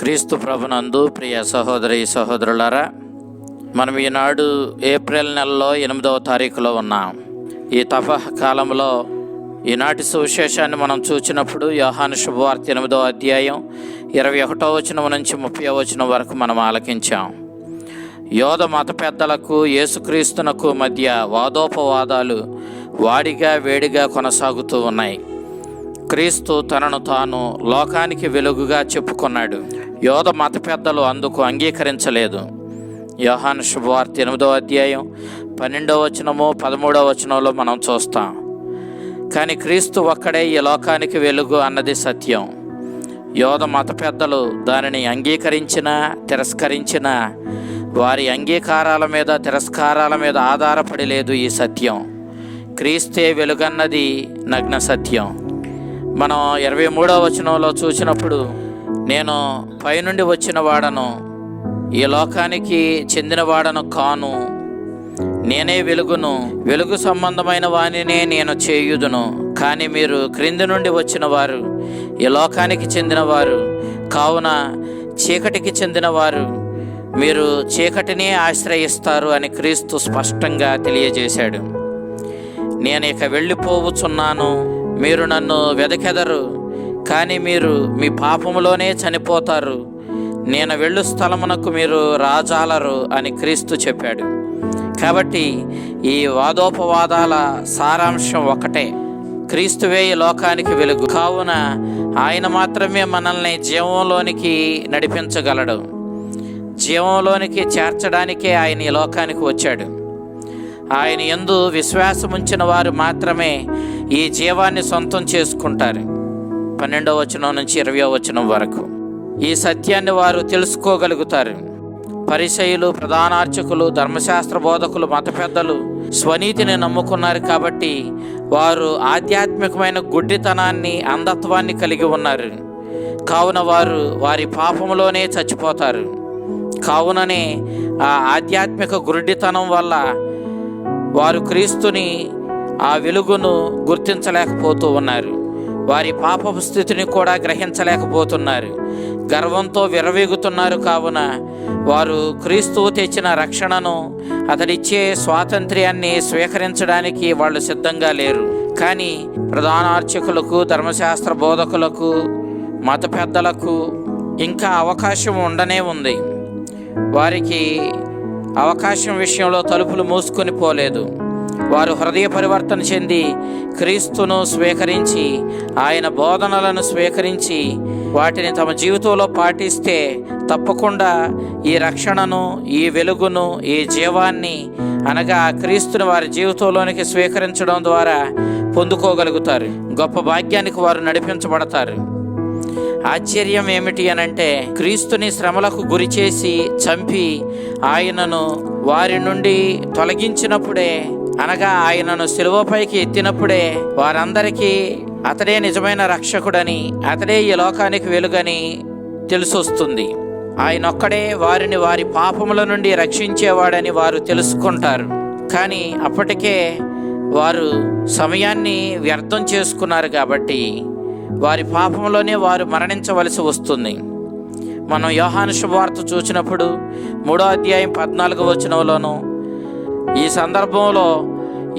క్రీస్తు ప్రభునందు ప్రియ సహోదరి సహోదరులారా మనం ఈనాడు ఏప్రిల్ నెలలో ఎనిమిదవ తారీఖులో ఉన్నాం. ఈ తపహ కాలంలో ఈనాటి సువిశేషాన్ని మనం చూచినప్పుడు యోహాను శుభవార్త ఎనిమిదవ అధ్యాయం ఇరవై ఒకటో వచనం నుంచి ముప్పై వచనం వరకు మనం ఆలకించాం. యోధ మత పెద్దలకు యేసుక్రీస్తునకు మధ్య వాదోపవాదాలు వాడిగా వేడిగా కొనసాగుతూ ఉన్నాయి. క్రీస్తు తనను తాను లోకానికి వెలుగుగా చెప్పుకున్నాడు. యోధ మత పెద్దలు అందుకు అంగీకరించలేదు. యోహాను శుభవార్త ఎనిమిదవ అధ్యాయం పన్నెండవ వచనము పదమూడవ వచనంలో మనం చూస్తాం. కానీ క్రీస్తు ఒక్కడే ఈ లోకానికి వెలుగు అన్నది సత్యం. యోధ మత పెద్దలు దానిని అంగీకరించిన తిరస్కరించిన వారి అంగీకారాల మీద తిరస్కారాల మీద ఆధారపడి లేదు ఈ సత్యం. క్రీస్తే వెలుగన్నది నగ్న సత్యం. మనం ఇరవై మూడవ వచనంలో చూసినప్పుడు నేను పైనుండి వచ్చిన వాడను ఈ లోకానికి చెందిన వాడను కాను. నేనే వెలుగును వెలుగు సంబంధమైన వానినే నేను చేయుదును. కానీ మీరు క్రింది నుండి వచ్చిన వారు ఈ లోకానికి చెందినవారు కావున చీకటికి చెందినవారు మీరు చీకటినే ఆశ్రయిస్తారు అని క్రీస్తు స్పష్టంగా తెలియజేశాడు. నేను ఇక వెళ్ళిపోవచ్చున్నాను మీరు నన్ను వెదకెదరు. కానీ మీరు మీ పాపములోనే చనిపోతారు. నేను వెళ్ళు స్థలమునకు మీరు రాజాలరు అని క్రీస్తు చెప్పాడు. కాబట్టి ఈ వాదోపవాదాల సారాంశం ఒకటే. క్రీస్తువే ఈ లోకానికి వెలుగు. కావున ఆయన మాత్రమే మనల్ని జీవంలోనికి నడిపించగలడు. జీవంలోనికి చేర్చడానికే ఆయన ఈ లోకానికి వచ్చాడు. ఆయన ఎందు విశ్వాసముంచిన వారు మాత్రమే ఈ జీవాన్ని సొంతం చేసుకుంటారు. పన్నెండవ వచనం నుంచి ఇరవయో వచనం వరకు. ఈ సత్యాన్ని వారు తెలుసుకోగలుగుతారు. పరిచయులు ప్రధానార్చకులు ధర్మశాస్త్ర బోధకులు మత పెద్దలు స్వనీతిని నమ్ముకున్నారు కాబట్టి వారు ఆధ్యాత్మికమైన గుడ్డితనాన్ని అంధత్వాన్ని కలిగి ఉన్నారు. కావున వారు వారి పాపంలోనే చచ్చిపోతారు. కావుననే ఆ ఆధ్యాత్మిక గురుడితనం వల్ల వారు క్రీస్తుని ఆ వెలుగును గుర్తించలేకపోతూ ఉన్నారు. వారి పాపపు స్థితిని కూడా గ్రహించలేకపోతున్నారు. గర్వంతో విరవేగుతున్నారు కావున వారు క్రీస్తువు తెచ్చిన రక్షణను అతడిచ్చే స్వాతంత్ర్యాన్ని స్వీకరించడానికి వాళ్ళు సిద్ధంగా లేరు. కానీ ప్రధాన అర్చకులకు ధర్మశాస్త్ర బోధకులకు మత పెద్దలకు ఇంకా అవకాశం ఉండనే ఉంది. వారికి అవకాశం విషయంలో తలుపులు మూసుకొని పోలేదు. వారు హృదయ పరివర్తన చెంది క్రీస్తును స్వీకరించి ఆయన బోధనలను స్వీకరించి వాటిని తమ జీవితంలో పాటిస్తే తప్పకుండా ఈ రక్షణను ఈ వెలుగును ఈ జీవాన్ని అనగా క్రీస్తుని వారి జీవితంలోనికి స్వీకరించడం ద్వారా పొందుకోగలుగుతారు. గొప్ప భాగ్యానికి వారు నడిపించబడతారు. ఆశ్చర్యం ఏమిటి అనంటే క్రీస్తుని శ్రమలకు గురి చేసి చంపి ఆయనను వారి నుండి తొలగించినప్పుడే అనగా ఆయనను సిలువపైకి ఎత్తినప్పుడే వారందరికీ అతడే నిజమైన రక్షకుడని అతడే ఈ లోకానికి వెలుగని తెలిసొస్తుంది. ఆయన ఒక్కడే వారిని వారి పాపముల నుండి రక్షించేవాడని వారు తెలుసుకుంటారు. కానీ అప్పటికే వారు సమయాన్ని వ్యర్థం చేసుకున్నారు కాబట్టి వారి పాపంలోనే వారు మరణించవలసి వస్తుంది. మనం యోహాను శుభవార్త చూసినప్పుడు మూడో అధ్యాయం పద్నాలుగు వచనంలోనూ ఈ సందర్భంలో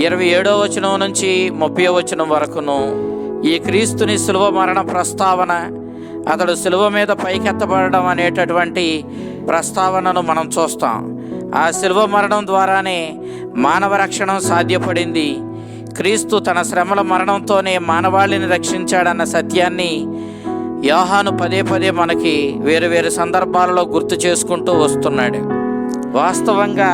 ఇరవై ఏడో వచనం నుంచి ముప్పై వచనం వరకును ఈ క్రీస్తుని సులువ మరణ ప్రస్తావన అతడు సులువ మీద పైకెత్తబడడం అనేటటువంటి ప్రస్తావనను మనం చూస్తాం. ఆ శిలువ మరణం ద్వారానే మానవ రక్షణ సాధ్యపడింది. క్రీస్తు తన శ్రమల మరణంతోనే మానవాళిని రక్షించాడన్న సత్యాన్ని యోహాను పదే పదే మనకి వేరు వేరు సందర్భాలలో గుర్తు చేసుకుంటూ వస్తున్నాడు. వాస్తవంగా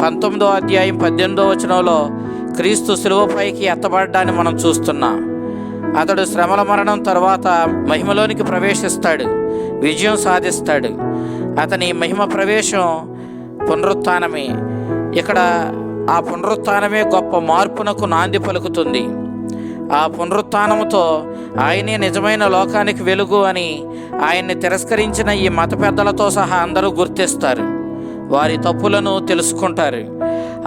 పంతొమ్మిదో అధ్యాయం పద్దెనిమిదో వచనంలో క్రీస్తు శిలువపైకి ఎత్తబడ్డాన్ని మనం చూస్తున్నాం. అతడు శ్రమల మరణం తర్వాత మహిమలోనికి ప్రవేశిస్తాడు విజయం సాధిస్తాడు. అతని మహిమ ప్రవేశం పునరుత్నమే. ఇక్కడ ఆ పునరుత్థానమే గొప్ప మార్పునకు నాంది పలుకుతుంది. ఆ పునరుత్నముతో ఆయనే నిజమైన లోకానికి వెలుగు అని ఆయన్ని తిరస్కరించిన ఈ మత పెద్దలతో సహా అందరూ గుర్తిస్తారు. వారి తప్పులను తెలుసుకుంటారు.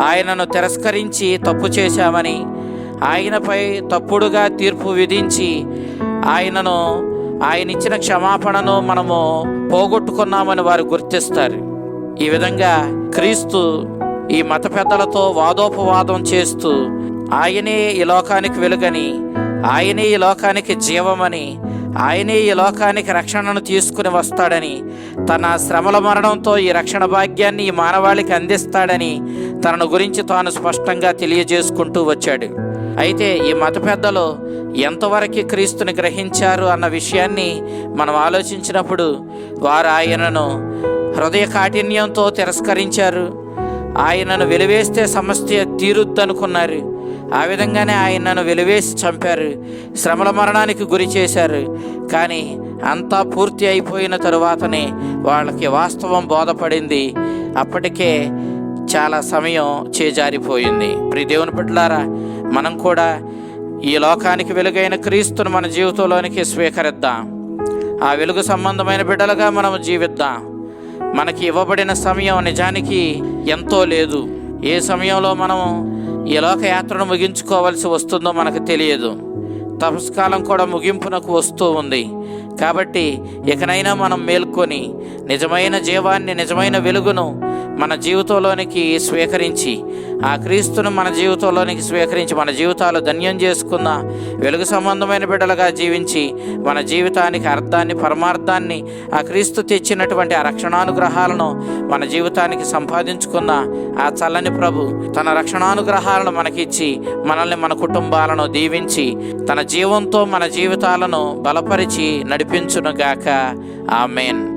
ఆయనను తిరస్కరించి తప్పు చేశామని ఆయనపై తప్పుడుగా తీర్పు విధించి ఆయనను ఆయన ఇచ్చిన క్షమాపణను మనము పోగొట్టుకున్నామని వారు గుర్తిస్తారు. ఈ విధంగా క్రీస్తు ఈ మత పెద్దలతో వాదోపవాదం చేస్తూ ఆయనే ఈ లోకానికి వెలుగని ఆయనే ఈ లోకానికి జీవమని ఆయనే ఈ లోకానికి రక్షణను తీసుకుని వస్తాడని తన శ్రమల మరణంతో ఈ రక్షణ భాగ్యాన్ని ఈ మానవాళికి అందిస్తాడని తనను గురించి తాను స్పష్టంగా తెలియజేసుకుంటూ వచ్చాడు. అయితే ఈ మత పెద్దలు ఎంతవరకు క్రీస్తుని గ్రహించారు అన్న విషయాన్ని మనం ఆలోచించినప్పుడు వారు ఆయనను హృదయ కాఠిన్యంతో తిరస్కరించారు. ఆయనను వెలివేస్తే సమస్య తీరుద్దనుకున్నారు. ఆ విధంగానే ఆయనను వెలివేసి చంపారు. శ్రమల మరణానికి గురి చేశారు. కానీ అంతా పూర్తి అయిపోయిన తరువాతనే వాళ్ళకి వాస్తవం బోధపడింది. అప్పటికే చాలా సమయం చేజారిపోయింది. ప్రియ దేవుని బిడ్డలారా మనం కూడా ఈ లోకానికి వెలుగైన క్రీస్తును మన జీవితంలోనికి స్వీకరిద్దాం. ఆ వెలుగు సంబంధమైన బిడ్డలుగా మనం జీవిద్దాం. మనకి ఇవ్వబడిన సమయం నిజానికి ఎంతో లేదు. ఏ సమయంలో మనం ఈ లోకయాత్రను ముగించుకోవలసి ముగించుకోవాల్సి వస్తుందో మనకు తెలియదు. తపస్కాలం కూడా ముగింపునకు వస్తూ ఉంది. కాబట్టి ఇకనైనా మనం మేల్కొని నిజమైన జీవాన్ని నిజమైన వెలుగును మన జీవితంలోనికి స్వీకరించి ఆ క్రీస్తును మన జీవితంలోనికి స్వీకరించి మన జీవితాలు ధన్యం చేసుకున్న వెలుగు సంబంధమైన బిడ్డలుగా జీవించి మన జీవితానికి అర్థాన్ని పరమార్థాన్ని ఆ క్రీస్తు తెచ్చినటువంటి ఆ రక్షణానుగ్రహాలను మన జీవితానికి సంపాదించుకున్న ఆ చల్లని ప్రభు తన రక్షణానుగ్రహాలను మనకిచ్చి మనల్ని మన కుటుంబాలను దీవించి తన జీవంతో మన జీవితాలను బలపరిచి నడిపించునుగాక. ఆమెన్.